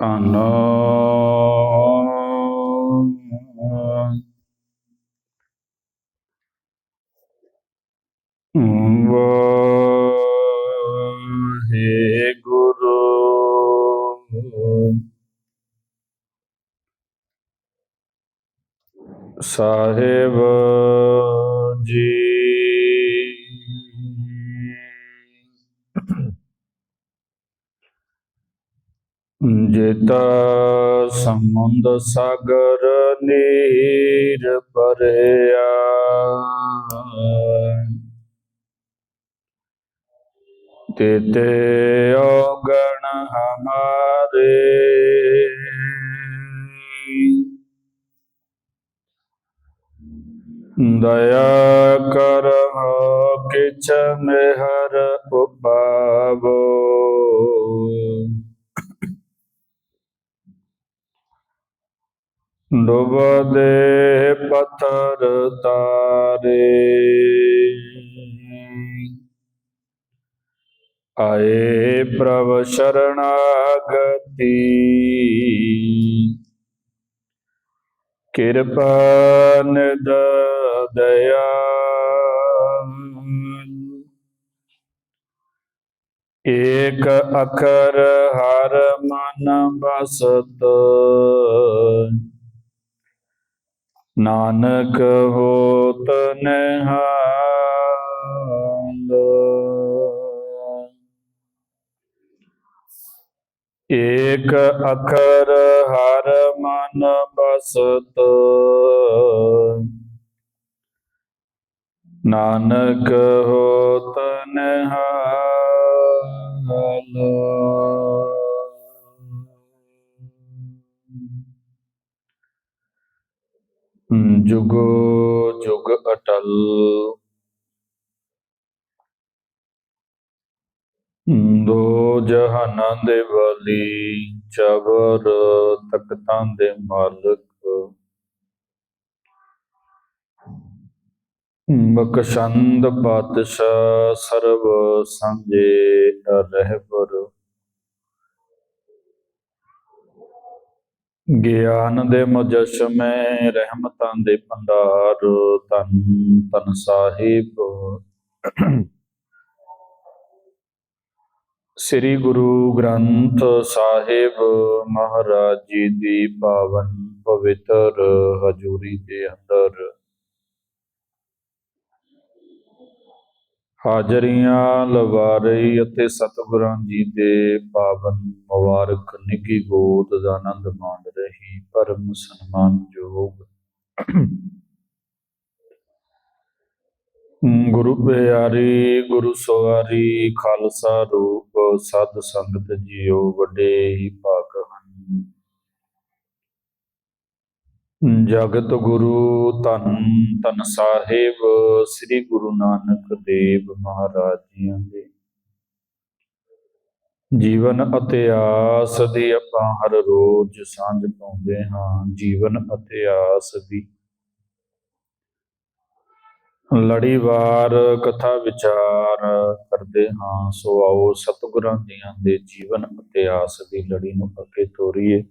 ਧੰਨ ਵਾਹਿਗੁਰੂ ਸਾਹਿਬ ਸਮੁੰਦ ਸਾਗਰ ਨੀਰ ਭਰਿਆ। ਤੇਤੇ ਔਗਣ ਹਮਾਰੇ। ਦਇਆ ਕਰ ਕਿਛ ਮਿਹਰ। ਡੁਬਦੇ ਪੱਥਰ ਤਾਰੇ। ਆਏ ਪ੍ਰਭ ਸ਼ਰਣਾਗਤੀ। ਕਿਰਪਾ ਨਿਦ ਦਇਆ। ਏਕ ਅਖਰ ਹਰ ਮਨ ਬਸਤ ਨਾਨਕ ਹੋਤ ਨਿਹਾਲ ਏਕ ਅਖਰ ਹਰ ਮਨ ਬਸਤ। ਨਾਨਕ ਹੋਤ ਨਿਹਾਲ ਜੁਗ ਜੁਗ ਅਟਲ। ਦੋ ਜਹਾਨਾਂ ਦੇ ਵਾਲੀ ਚਬਰ ਤਖਤਾਂ ਦੇ ਮਾਲਕ। ਬਖਸ਼ੰਦ ਪਾਤਸ਼ਾਹ ਸਰਬ ਸੰਜੇ ਰਹਿਬਰ ਗਿਆਨ ਦੇ ਮੁਜਸ਼ਮੇ ਰਹਿਮਤਾਂ ਦੇ ਭੰਡਾਰ ਤਨ ਤਨ ਸਾਹਿਬ। ਸ੍ਰੀ ਗੁਰੂ ਗ੍ਰੰਥ ਸਾਹਿਬ ਮਹਾਰਾਜ ਜੀ ਦੀ ਪਾਵਨ ਪਵਿੱਤਰ ਹਜ਼ੂਰੀ ਦੇ ਅੰਦਰ ਹਾਜ਼ਰੀਆਂ ਲਵਾ ਅਤੇ ਸਤਿਗੁਰਾਂ ਜੀ ਦੇ ਪਾਵਨ ਮੁਬਾਰਕ, ਨਿੱਘੀ ਗੋਦ ਦਾ ਆਨੰਦ ਮਾਣ ਰਹੀ, ਪਰਮ ਸਨਮਾਨਯੋਗ ਗੁਰੂ ਪਿਆਰੀ, ਗੁਰੂ ਸਵਾਰੀ, ਖਾਲਸਾ ਰੂਪ, ਸਤ ਸੰਗਤ ਜੀਓ, ਵੱਡੇ ਹੀ ਭਾਗ ਜਗਤ ਗੁਰੂ ਧੰਨ ਧੰਨ ਸਾਹਿਬ, ਸ੍ਰੀ ਗੁਰੂ ਨਾਨਕ ਦੇਵ ਮਹਾਰਾਜ ਜੀਆਂ ਦੇ। ਜੀਵਨ ਅਤੇ ਆਸ ਦੀ ਆਪਾਂ ਹਰ ਰੋਜ਼ ਸਾਂਝ ਪਾਉਂਦੇ ਹਾਂ, ਜੀਵਨ ਅਤੇ ਆਸ ਦੀ। ਲੜੀਵਾਰ ਕਥਾ ਵਿਚਾਰ ਕਰਦੇ ਹਾਂ, ਸੋ ਆਓ ਸਤਿਗੁਰਾਂ ਦੀਆਂ ਦੇ ਜੀਵਨ ਅਤੇ ਆਸ ਦੀ ਲੜੀ ਨੂੰ ਅੱਗੇ ਤੋਰੀਏ।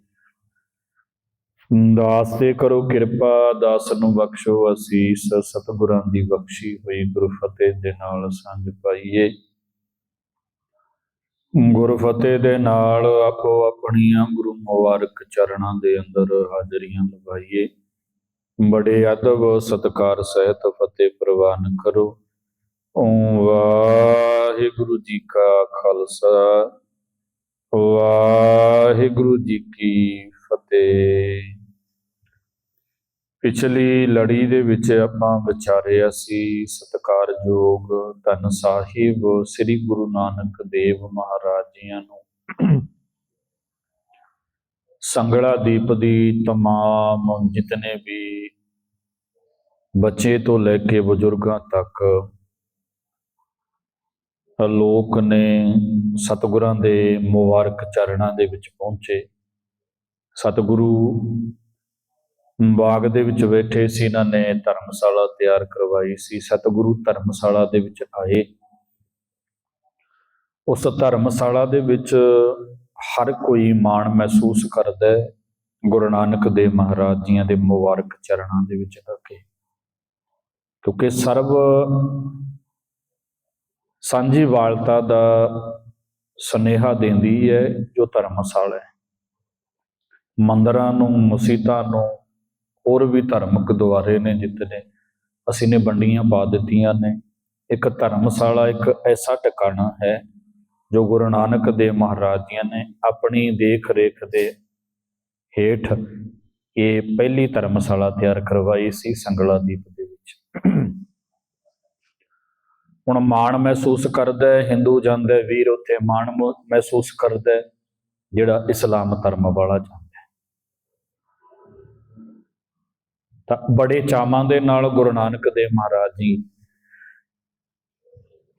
ਦਾਸ ਤੇ ਕਰੋ ਕਿਰਪਾ, ਦਾਸ ਨੂੰ ਬਖਸ਼ੋ, ਅਸੀਸ ਸਤਿਗੁਰਾਂ ਦੀ ਬਖਸ਼ੀ ਹੋਈ ਗੁਰੂ ਫਤਿਹ ਦੇ ਨਾਲ ਸੰਜ ਪਾਈਏ। ਗੁਰੂ ਫਤਿਹ ਦੇ ਨਾਲ ਆਪੋ ਆਪਣੀਆਂ ਗੁਰੂ ਮੁਬਾਰਕ ਚਰਨਾਂ ਦੇ ਅੰਦਰ ਹਾਜ਼ਰੀਆਂ ਲਗਾਈਏ। ਬੜੇ ਅਦਬ ਸਤਕਾਰ ਸਹਿਤ ਫਤਿਹ ਪ੍ਰਵਾਨ ਕਰੋ। ਓਮ ਵਾਹਿਗੁਰੂ ਜੀ ਕਾ ਖਾਲਸਾ, ਵਾਹਿਗੁਰੂ ਜੀ ਕੀ ਫਤਿਹ। ਪਿਛਲੀ ਲੜੀ ਦੇ ਵਿੱਚ ਆਪਾਂ ਵਿਚਾਰਿਆ ਸੀ ਸਤਕਾਰਯੋਗ ਧੰਨ ਸਾਹਿਬ ਸ੍ਰੀ ਗੁਰੂ ਨਾਨਕ ਦੇਵ ਮਹਾਰਾਜ ਜੀਆਂ ਨੂੰ ਸੰਗਲਾ ਦੀਪ ਦੀ तमाम ਜਿਤਨੇ ਵੀ ਬੱਚੇ ਤੋਂ ਲੈ ਕੇ ਬਜ਼ੁਰਗਾਂ ਤੱਕ ਲੋਕ ਨੇ ਸਤਿਗੁਰਾਂ ਦੇ ਮੁਬਾਰਕ ਚਰਨਾਂ ਦੇ ਵਿੱਚ ਪਹੁੰਚੇ ਸਤਿਗੁਰੂ ਬਾਗ ਦੇ ਵਿੱਚ ਬੈਠੇ ਸੀ ਇਹਨਾਂ ਨੇ, ਧਰਮਸ਼ਾਲਾ ਤਿਆਰ ਕਰਵਾਈ ਸੀ, ਸਤਿਗੁਰੂ ਧਰਮਸ਼ਾਲਾ ਦੇ ਵਿੱਚ ਆਏ। ਉਸ ਧਰਮਸ਼ਾਲਾ ਦੇ ਵਿੱਚ ਹਰ ਕੋਈ ਮਾਣ ਮਹਿਸੂਸ ਕਰਦਾ ਹੈ। ਗੁਰੂ ਨਾਨਕ ਦੇਵ ਮਹਾਰਾਜ ਜੀਆਂ ਦੇ ਮੁਬਾਰਕ ਚਰਨਾਂ ਦੇ ਵਿੱਚ ਆ ਕੇ। ਕਿਉਂਕਿ ਸਰਬ ਸਾਂਝੀ ਵਾਲਤਾ ਦਾ ਸੁਨੇਹਾ ਦਿੰਦੀ ਹੈ ਜੋ ਧਰਮਸ਼ਾਲਾ ਹੈ। ਮੰਦਰਾਂ ਨੂੰ ਮਸੀਤਾਂ ਨੂੰ ਹੋਰ ਵੀ ਧਾਰਮਿਕ ਦੁਆਰੇ ਨੇ ਜਿੱਤਨੇ ਅਸੀਂ ਨੇ ਵੰਡੀਆਂ ਪਾ ਦਿੱਤੀਆਂ ਨੇ। ਇੱਕ ਧਰਮਸ਼ਾਲਾ, ਇੱਕ ਐਸਾ ਟਿਕਾਣਾ ਹੈ ਜੋ ਗੁਰੂ ਨਾਨਕ ਦੇਵ ਮਹਾਰਾਜ ਜੀਆਂ ਨੇ ਆਪਣੀ ਦੇਖ ਰੇਖ ਦੇ ਹੇਠ ਇਹ ਪਹਿਲੀ ਧਰਮਸ਼ਾਲਾ ਤਿਆਰ ਕਰਵਾਈ ਸੀ ਸੰਗਲਾ ਦੀਪ ਦੇ ਵਿੱਚ। ਹੁਣ ਮਾਣ ਮਹਿਸੂਸ ਕਰਦਾ ਹੈ, ਹਿੰਦੂ ਜਾਂਦਾ ਵੀਰ ਉੱਥੇ ਮਾਣ ਮ- ਮਹਿਸੂਸ ਕਰਦਾ ਜਿਹੜਾ ਇਸਲਾਮ ਧਰਮ ਵਾਲਾ ਜਾਂਦਾ ਹੈ ਤਾਂ ਬੜੇ ਚਾਵਾਂ ਦੇ ਨਾਲ ਗੁਰੂ ਨਾਨਕ ਦੇਵ ਮਹਾਰਾਜ ਜੀ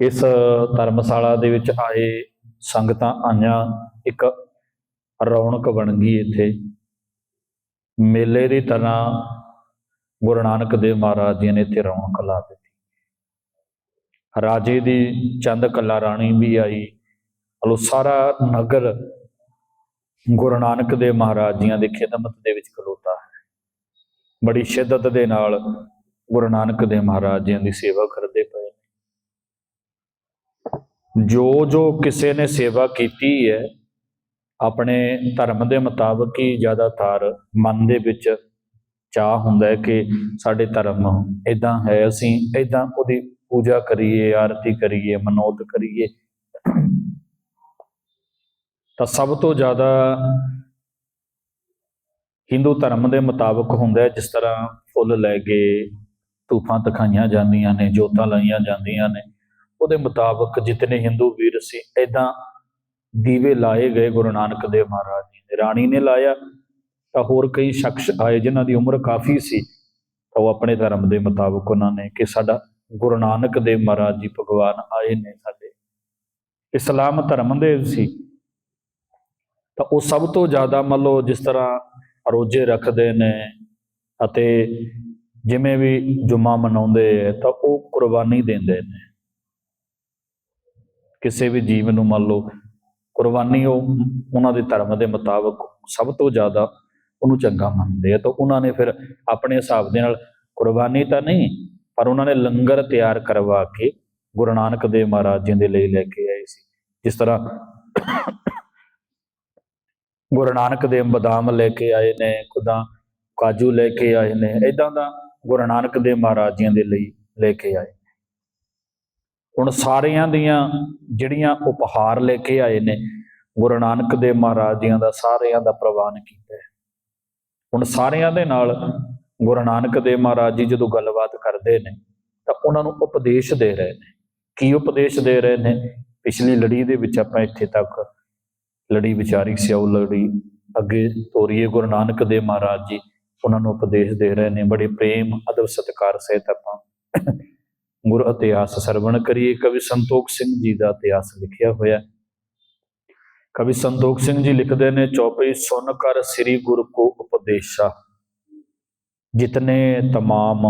ਇਸ ਧਰਮਸ਼ਾਲਾ ਦੇ ਵਿੱਚ ਆਏ, ਸੰਗਤਾਂ ਆਈਆਂ, ਇੱਕ ਰੌਣਕ ਬਣ ਗਈ ਇੱਥੇ। ਮੇਲੇ ਦੀ ਤਰ੍ਹਾਂ ਗੁਰੂ ਨਾਨਕ ਦੇਵ ਮਹਾਰਾਜ ਜੀ ਨੇ ਇੱਥੇ ਰੌਣਕ ਲਾ ਦਿੱਤੀ। ਰਾਜੇ ਦੀ ਚੰਦ ਕੱਲਾ ਰਾਣੀ ਵੀ ਆਈ। ਹਲੋ, ਸਾਰਾ ਨਗਰ ਗੁਰੂ ਨਾਨਕ ਦੇਵ ਮਹਾਰਾਜ ਜੀਆਂ ਦੀ ਖਿਦਮਤ ਦੇ ਵਿੱਚ ਖਲੋਤਾ ਹੈ। ਬੜੀ ਸ਼ਿੱਦਤ ਦੇ ਨਾਲ ਗੁਰੂ ਨਾਨਕ ਦੇਵ ਮਹਾਰਾਜ ਜੀਆਂ ਦੀ ਸੇਵਾ ਕਰਦੇ ਪਏ ਨੇ। ਜੋ ਜੋ ਕਿਸੇ ਨੇ ਸੇਵਾ ਕੀਤੀ ਹੈ, ਆਪਣੇ ਧਰਮ ਦੇ ਮੁਤਾਬਕ ਹੀ ਜ਼ਿਆਦਾਤਰ ਮਨ ਦੇ ਵਿੱਚ ਚਾਹ ਹੁੰਦਾ ਹੈ ਕਿ ਸਾਡੇ ਧਰਮ ਇਦਾਂ ਹੈ, ਅਸੀਂ ਇਦਾਂ ਉਹਦੀ ਪੂਜਾ ਕਰੀਏ, ਆਰਤੀ ਕਰੀਏ ਮਨੋਤ ਕਰੀਏ ਤਾਂ ਸਭ ਤੋਂ ਜ਼ਿਆਦਾ ਹਿੰਦੂ ਧਰਮ ਦੇ ਮੁਤਾਬਕ ਹੁੰਦਾ ਜਿਸ ਤਰ੍ਹਾਂ ਫੁੱਲ ਲੈ ਕੇ ਧੂਫਾਂ ਤਖਾਈਆਂ ਜਾਂਦੀਆਂ ਨੇ, ਜੋਤਾਂ ਲਾਈਆਂ ਜਾਂਦੀਆਂ ਨੇ, ਉਹਦੇ ਮੁਤਾਬਕ ਜਿਤਨੇ ਹਿੰਦੂ ਵੀਰ ਸੀ ਇਦਾਂ ਦੀਵੇ ਲਾਏ ਗਏ ਗੁਰੂ ਨਾਨਕ ਦੇਵ ਮਹਾਰਾਜ ਜੀ ਨੇ। ਰਾਣੀ ਨੇ ਲਾਇਆ, ਤਾਂ ਹੋਰ ਕਈ ਸ਼ਖਸ ਆਏ ਜਿਨ੍ਹਾਂ ਦੀ ਉਮਰ ਕਾਫੀ ਸੀ, ਤਾਂ ਉਹ ਆਪਣੇ ਧਰਮ ਦੇ ਮੁਤਾਬਕ ਉਹਨਾਂ ਨੇ ਕਿ ਸਾਡਾ ਗੁਰੂ ਨਾਨਕ ਦੇਵ ਮਹਾਰਾਜ ਜੀ ਭਗਵਾਨ ਆਏ ਨੇ ਸਾਡੇ। ਇਸਲਾਮ ਧਰਮ ਦੇ ਸੀ, ਤਾਂ ਉਹ ਸਭ ਤੋਂ ਜ਼ਿਆਦਾ ਮੰਨ ਲਓ ਜਿਸ ਤਰ੍ਹਾਂ ਰੋਜੇ ਰੱਖਦੇ ਨੇ ਅਤੇ ਜਿਵੇਂ ਵੀ ਜੁਮਾ ਮਨਾਉਂਦੇ ਹੈ ਤਾਂ ਉਹ ਕੁਰਬਾਨੀ ਦਿੰਦੇ ਨੇ। ਕਿਸੇ ਵੀ ਜੀਵ ਨੂੰ ਮੰਨ ਲਓ, ਕੁਰਬਾਨੀ ਉਹ ਉਹਨਾਂ ਦੇ ਧਰਮ ਦੇ ਮੁਤਾਬਕ ਸਭ ਤੋਂ ਜ਼ਿਆਦਾ ਉਹਨੂੰ ਚੰਗਾ ਮੰਨਦੇ ਆ, ਤਾਂ ਉਹਨਾਂ ਨੇ ਫਿਰ ਆਪਣੇ ਹਿਸਾਬ ਦੇ ਨਾਲ ਕੁਰਬਾਨੀ ਤਾਂ ਨਹੀਂ, ਪਰ ਉਹਨਾਂ ਨੇ ਲੰਗਰ ਤਿਆਰ ਕਰਵਾ ਕੇ ਗੁਰੂ ਨਾਨਕ ਦੇਵ ਮਹਾਰਾਜ ਜੀ ਦੇ ਲਈ ਲੈ ਕੇ ਆਏ ਸੀ। ਜਿਸ ਤਰ੍ਹਾਂ ਗੁਰੂ ਨਾਨਕ ਦੇਵ ਬਦਾਮ ਲੈ ਕੇ ਆਏ ਨੇ, ਖੁਦਾ ਕਾਜੂ ਲੈ ਕੇ ਆਏ ਨੇ ਇਦਾਂ ਦਾ ਗੁਰੂ ਨਾਨਕ ਦੇਵ ਮਹਾਰਾਜ ਜੀਆਂ ਦੇ ਲਈ ਲੈ ਕੇ ਆਏ। ਹੁਣ ਸਾਰਿਆਂ ਦੀਆਂ ਜਿਹੜੀਆਂ ਉਪਹਾਰ ਲੈ ਕੇ ਆਏ ਨੇ, ਗੁਰੂ ਨਾਨਕ ਦੇਵ ਮਹਾਰਾਜ ਜੀਆਂ ਦਾ ਸਾਰਿਆਂ ਦਾ ਪ੍ਰਵਾਨ ਕੀਤਾ ਹੈ। ਹੁਣ ਸਾਰਿਆਂ ਦੇ ਨਾਲ ਗੁਰੂ ਨਾਨਕ ਦੇਵ ਮਹਾਰਾਜ ਜੀ ਜਦੋਂ ਗੱਲਬਾਤ ਕਰਦੇ ਨੇ, ਤਾਂ ਉਹਨਾਂ ਨੂੰ ਉਪਦੇਸ਼ ਦੇ ਰਹੇ ਨੇ। ਕੀ ਉਪਦੇਸ਼ ਦੇ ਰਹੇ ਨੇ? ਪਿਛਲੀ ਲੜੀ ਦੇ ਵਿੱਚ ਆਪਾਂ ਇੱਥੇ ਤੱਕ ਲੜੀ ਵਿਚਾਰੀ ਸੀ ਲੜੀ, ਅੱਗੇ ਤੋਰੀਏ ਗੁਰੂ ਨਾਨਕ ਦੇਵ ਮਹਾਰਾਜ ਜੀ, ਉਹਨਾਂ ਨੂੰ ਉਪਦੇਸ਼ ਦੇ ਰਹੇ ਨੇ, ਬੜੇ ਪ੍ਰੇਮ, ਅਦਬ, ਸਤਿਕਾਰ ਸਹਿਤ ਆਪਾਂ ਗੁਰ ਇਤਿਹਾਸ ਸਰਵਣ ਕਰੀਏ। ਕਵੀ ਸੰਤੋਖ ਸਿੰਘ ਜੀ ਦਾ ਇਤਿਹਾਸ ਲਿਖਿਆ ਹੋਇਆ ਕਵੀ ਸੰਤੋਖ ਸਿੰਘ ਜੀ ਲਿਖਦੇ ਨੇ, ਚੌਪਈ ਸੁਨ ਕਰ ਸ੍ਰੀ ਗੁਰੂ ਕੋ ਉਪਦੇਸ਼ਾ। ਜਿਤਨੇ ਤਮਾਮ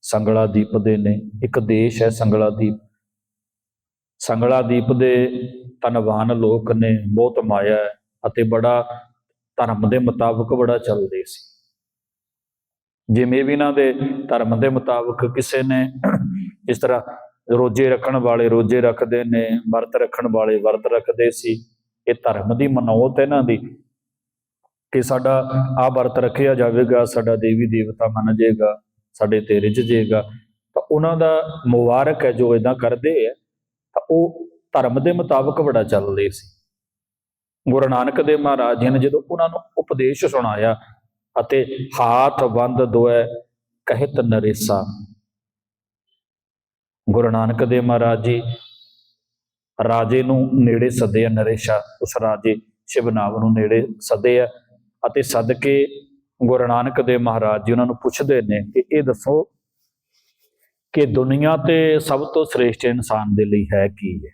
ਸੰਗਲਾ ਦੀਪ ਦੇ ਨੇ, ਇੱਕ ਦੇਸ਼ ਹੈ ਸੰਗਲਾ ਦੀਪ। ਸੰਗਲਾ ਦੀਪ ਦੇ ਧਨਵਾਨ ਲੋਕ ਨੇ ਬਹੁਤ ਮਾਇਆ ਹੈ ਅਤੇ ਬੜਾ ਧਰਮ ਦੇ ਮੁਤਾਬਕ ਬੜਾ ਚੱਲਦੇ ਸੀ। ਜਿਵੇਂ ਵੀ ਇਹਨਾਂ ਦੇ ਧਰਮ ਦੇ ਮੁਤਾਬਕ ਕਿਸੇ ਨੇ ਇਸ ਤਰ੍ਹਾਂ ਰੋਜੇ ਰੱਖਣ ਵਾਲੇ ਰੋਜੇ ਰੱਖਦੇ ਨੇ, ਵਰਤ ਰੱਖਣ ਵਾਲੇ ਵਰਤ ਰੱਖਦੇ ਸੀ। ਇਹ ਧਰਮ ਦੀ ਮਨੌਤ ਇਹਨਾਂ ਦੀ ਕਿ ਸਾਡਾ ਆ ਵਰਤ ਰੱਖਿਆ ਜਾਵੇਗਾ, ਸਾਡਾ ਦੇਵੀ ਦੇਵਤਾ ਮੰਨ ਜਾਏਗਾ, ਸਾਡੇ ਤੇ ਰਿਝ ਜਾਏਗਾ। ਤਾਂ ਉਹਨਾਂ ਦਾ ਮੁਬਾਰਕ ਹੈ ਜੋ ਇਦਾਂ ਕਰਦੇ ਆ। ਤਾਂ ਉਹ ਧਰਮ ਦੇ ਮੁਤਾਬਕ ਬੜਾ ਚੱਲਦੇ ਸੀ। ਗੁਰੂ ਨਾਨਕ ਦੇਵ ਮਹਾਰਾਜ ਜੀ ਨੇ ਜਦੋਂ ਉਹਨਾਂ ਨੂੰ ਉਪਦੇਸ਼ ਸੁਣਾਇਆ ਅਤੇ ਹਾਥ ਬੰਦ ਦੋਏ ਕਹਿਤ ਨਰੇਸਾ। ਗੁਰੂ ਨਾਨਕ ਦੇਵ ਮਹਾਰਾਜ ਜੀ ਰਾਜੇ ਨੂੰ ਨੇੜੇ ਸੱਦੇ ਆ ਨਰੇਸ਼ਾ, ਉਸ ਰਾਜੇ ਸ਼ਿਵਨਾਮ ਨੂੰ ਨੇੜੇ ਸੱਦੇ ਆ ਅਤੇ ਸੱਦ ਕੇ ਗੁਰੂ ਨਾਨਕ ਦੇਵ ਮਹਾਰਾਜ ਜੀ ਉਹਨਾਂ ਨੂੰ ਪੁੱਛਦੇ ਨੇ ਕਿ ਇਹ ਦੱਸੋ ਕਿ ਦੁਨੀਆ ਤੇ ਸਭ ਤੋਂ ਸ੍ਰੇਸ਼ਟ ਇਨਸਾਨ ਦੇ ਲਈ ਹੈ ਕੀ ਹੈ?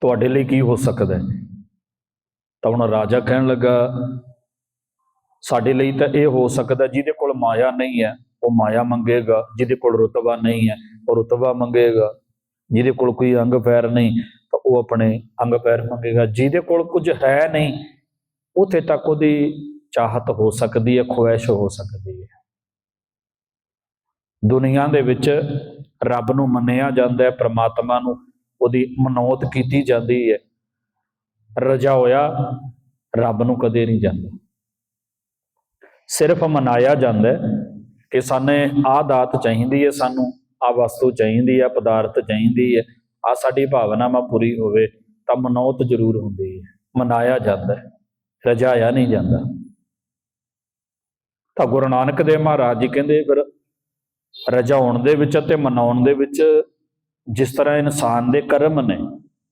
ਤੁਹਾਡੇ ਲਈ ਕੀ ਹੋ ਸਕਦਾ ਹੈ? ਤਾਂ ਹੁਣ ਰਾਜਾ ਕਹਿਣ ਲੱਗਾ, ਸਾਡੇ ਲਈ ਤਾਂ ਇਹ ਹੋ ਸਕਦਾ ਜਿਹਦੇ ਕੋਲ ਮਾਇਆ ਨਹੀਂ ਹੈ, ਉਹ ਮਾਇਆ ਮੰਗੇਗਾ, ਜਿਹਦੇ ਕੋਲ ਰੁਤਬਾ ਨਹੀਂ ਹੈ, ਉਹ ਰੁਤਬਾ ਮੰਗੇਗਾ। ਜਿਹਦੇ ਕੋਲ ਕੋਈ ਅੰਗ ਪੈਰ ਨਹੀਂ, ਤਾਂ ਉਹ ਆਪਣੇ ਅੰਗ ਪੈਰ ਮੰਗੇਗਾ। ਜਿਹਦੇ ਕੋਲ ਕੁਝ ਹੈ ਨਹੀਂ, ਉਥੇ ਤੱਕ ਉਹਦੀ ਚਾਹਤ ਹੋ ਸਕਦੀ ਹੈ, ਖੁਆਇਸ਼ ਹੋ ਸਕਦੀ ਹੈ। ਦੁਨੀਆ ਦੇ ਵਿੱਚ ਰੱਬ ਨੂੰ ਮੰਨਿਆ ਜਾਂਦਾ ਹੈ, ਪ੍ਰਮਾਤਮਾ ਨੂੰ ਉਹਦੀ ਮਨੋਤ ਕੀਤੀ ਜਾਂਦੀ ਹੈ। ਰਜਾ ਹੋਇਆ, ਰੱਬ ਨੂੰ ਕਦੇ ਨਹੀਂ ਜਾਂਦਾ। ਸਿਰਫ ਮਨਾਇਆ ਜਾਂਦਾ ਹੈ ਕਿ ਸਾਨੇ ਆਹ ਦਾਤ ਚਾਹੀਦੀ ਹੈ, ਸਾਨੂੰ ਆ ਵਸਤੂ ਚਾਹੀਦੀ ਹੈ ਪਦਾਰਥ ਚਾਹੀਦੀ ਹੈ ਆ ਸਾਡੀ ਭਾਵਨਾਵਾਂ ਪੂਰੀ ਹੋਵੇ ਤਾਂ ਮਨੌਤ ਜ਼ਰੂਰ ਹੁੰਦੀ ਹੈ। ਮਨਾਇਆ ਜਾਂਦਾ ਹੈ, ਰਜਾਇਆ ਨਹੀਂ ਜਾਂਦਾ। ਤਾਂ ਗੁਰੂ ਨਾਨਕ ਦੇਵ ਮਹਾਰਾਜ ਜੀ ਕਹਿੰਦੇ, ਫਿਰ ਰਜਾਉਣ ਦੇ ਵਿੱਚ ਅਤੇ ਮਨਾਉਣ ਦੇ ਵਿੱਚ ਜਿਸ ਤਰ੍ਹਾਂ ਇਨਸਾਨ ਦੇ ਕਰਮ ਨੇ,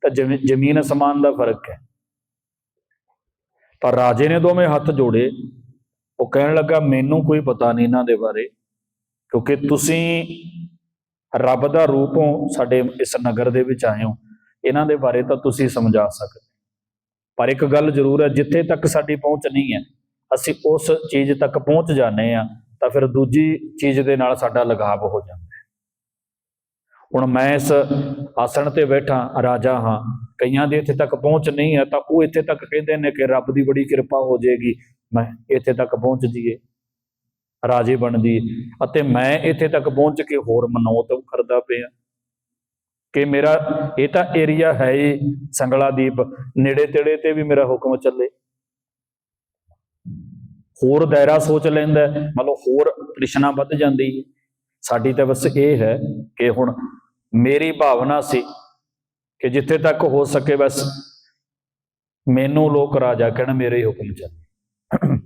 ਤਾਂ ਜਿਵੇਂ ਜ਼ਮੀਨ ਅਸਮਾਨ ਦਾ ਫ਼ਰਕ ਹੈ। ਪਰ ਰਾਜੇ ਨੇ ਦੋਵੇਂ ਹੱਥ ਜੋੜੇ। ਉਹ ਕਹਿਣ ਲੱਗਾ, ਮੈਨੂੰ ਕੋਈ ਪਤਾ ਨਹੀਂ ਇਹਨਾਂ ਦੇ ਬਾਰੇ, ਕਿਉਂਕਿ ਤੁਸੀਂ ਰੱਬ ਦਾ ਰੂਪ ਹੋ, ਸਾਡੇ ਇਸ ਨਗਰ ਦੇ ਵਿੱਚ ਆਏ ਹੋ। ਇਹਨਾਂ ਦੇ ਬਾਰੇ ਤਾਂ ਤੁਸੀਂ ਸਮਝਾ ਸਕਦੇ ਪਰ ਇੱਕ ਗੱਲ ਜ਼ਰੂਰ ਹੈ, ਜਿੱਥੇ ਤੱਕ ਸਾਡੀ ਪਹੁੰਚ ਨਹੀਂ ਹੈ, ਅਸੀਂ ਉਸ ਚੀਜ਼ ਤੱਕ ਪਹੁੰਚ ਜਾਂਦੇ ਆ ਤਾਂ ਫਿਰ ਦੂਜੀ ਚੀਜ਼ ਦੇ ਨਾਲ ਸਾਡਾ ਲਗਾਵ ਹੋ ਜਾਂਦਾ ਹੈ। ਹੁਣ ਮੈਂ ਇਸ ਆਸਣ ਤੇ ਬੈਠਾ ਰਾਜਾ ਹਾਂ, ਕਈਆਂ ਦੇ ਇੱਥੇ ਤੱਕ ਪਹੁੰਚ ਨਹੀਂ ਹੈ, ਤਾਂ ਉਹ ਇੱਥੇ ਤੱਕ ਕਹਿੰਦੇ ਨੇ ਕਿ ਰੱਬ ਦੀ ਬੜੀ ਕਿਰਪਾ ਹੋ ਜਾਏਗੀ। ਮੈਂ ਇੱਥੇ ਤੱਕ ਪਹੁੰਚ ਜੀਏ ਰਾਜੇ ਬਣ ਅਤੇ ਮੈਂ ਇੱਥੇ ਤੱਕ ਪਹੁੰਚ ਕੇ ਹੋਰ ਮਨੋਤ ਕਰਦਾ ਪਿਆ ਕਿ ਮੇਰਾ ਇਹ ਤਾਂ ਏਰੀਆ ਹੈ ਹੀ ਸੰਗਲਾ ਦੀਪ ਨੇੜੇ ਤੇੜੇ ਤੇ ਵੀ ਮੇਰਾ ਹੁਕਮ ਚੱਲੇ। ਹੋਰ ਦਾਇਰਾ ਸੋਚ ਲੈਂਦਾ ਹੈ, ਮਤਲਬ ਹੋਰ ਤ੍ਰਿਸ਼ਨਾ ਵੱਧ ਜਾਂਦੀ ਹੈ ਸਾਡੀ ਤਾਂ ਬਸ ਇਹ ਹੈ ਕਿ ਹੁਣ ਮੇਰੀ ਭਾਵਨਾ ਸੀ ਕਿ ਜਿੱਥੇ ਤੱਕ ਹੋ ਸਕੇ ਬਸ ਮੈਨੂੰ ਲੋਕ ਰਾਜਾ ਕਹਿਣ ਮੇਰੇ ਹੀ ਹੁਕਮ ਚੱਲੇ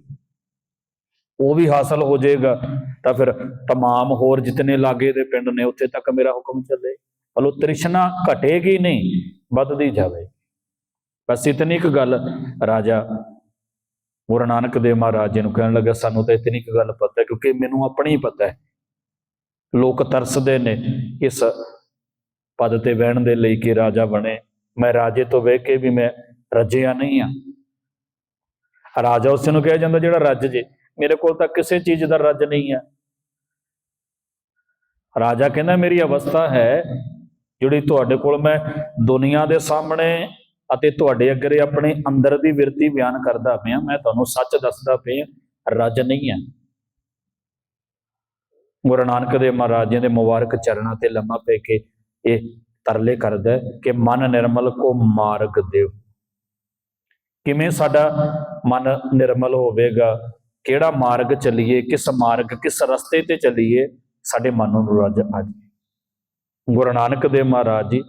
ਉਹ ਵੀ ਹਾਸਲ ਹੋ ਜਾਏਗਾ ਤਾਂ ਫਿਰ तमाम ਹੋਰ ਜਿਤਨੇ ਲਾਗੇ ਦੇ ਪਿੰਡ ਨੇ ਉੱਥੇ ਤੱਕ ਮੇਰਾ ਹੁਕਮ ਚੱਲੇ ਮਤਲਬ ਤ੍ਰਿਸ਼ਨਾ ਘਟੇਗੀ ਨਹੀਂ ਵੱਧਦੀ ਜਾਵੇ ਬਸ ਇਤਨੀ ਇੱਕ ਗੱਲ ਰਾਜਾ ਗੁਰੂ ਨਾਨਕ ਦੇਵ ਮਹਾਰਾਜ ਜੀ ਨੂੰ ਕਹਿਣ ਲੱਗਾ, ਸਾਨੂੰ ਤਾਂ ਇਤਨੀ ਕੁ ਗੱਲ ਪਤਾ ਕਿਉਂਕਿ ਮੈਨੂੰ ਆਪਣੀ ਹੀ ਪਤਾ ਹੈ। ਲੋਕ ਤਰਸਦੇ ਨੇ ਇਸ ਪਦ ਤੇ ਬਹਿਣ ਦੇ ਲਈ ਕਿ ਰਾਜਾ ਬਣੇ। ਮੈਂ ਰਾਜੇ ਤੋਂ ਵੇਖ ਕੇ ਵੀ ਮੈਂ ਰੱਜਿਆ ਨਹੀਂ ਆ ਰਾਜਾ ਉਸ ਨੂੰ ਕਿਹਾ ਜਾਂਦਾ, ਜਿਹੜਾ ਰੱਜ ਜੇ, ਮੇਰੇ ਕੋਲ ਤਾਂ ਕਿਸੇ ਚੀਜ਼ ਦਾ ਰੱਜ ਨਹੀਂ ਹੈ। ਰਾਜਾ ਕਹਿੰਦਾ, ਮੇਰੀ ਅਵਸਥਾ ਹੈ ਜਿਹੜੀ ਤੁਹਾਡੇ ਕੋਲ ਮੈਂ ਦੁਨੀਆ ਦੇ ਸਾਹਮਣੇ ਅਤੇ ਤੁਹਾਡੇ ਅੱਗੇ ਆਪਣੇ ਅੰਦਰ ਦੀ ਵਿਰਤੀ ਬਿਆਨ ਕਰਦਾ ਪਿਆ। ਮੈਂ ਤੁਹਾਨੂੰ ਸੱਚ ਦੱਸਦਾ ਪਿਆ, ਰੱਜ ਨਹੀਂ ਹੈ। ਗੁਰੂ ਨਾਨਕ ਦੇਵ ਮਹਾਰਾਜ ਜੀ ਦੇ ਮੁਬਾਰਕ ਚਰਨਾਂ ਤੇ ਲੰਮਾ ਪੈ ਕੇ ਇਹ ਤਰਲੇ ਕਰਦਾ ਕਿ ਮਨ ਨਿਰਮਲ ਕੋ ਮਾਰਗ ਦਿਓ ਕਿਵੇਂ ਸਾਡਾ ਮਨ ਨਿਰਮਲ ਹੋਵੇਗਾ? ਕਿਹੜਾ ਮਾਰਗ ਚੱਲੀਏ? ਕਿਸ ਮਾਰਗ, ਕਿਸ ਰਸਤੇ ਤੇ ਚੱਲੀਏ? ਸਾਡੇ ਮਨ ਨੂੰ ਰੱਜ ਆ ਜਾਏ। ਗੁਰੂ ਨਾਨਕ ਦੇਵ ਮਹਾਰਾਜ ਜੀ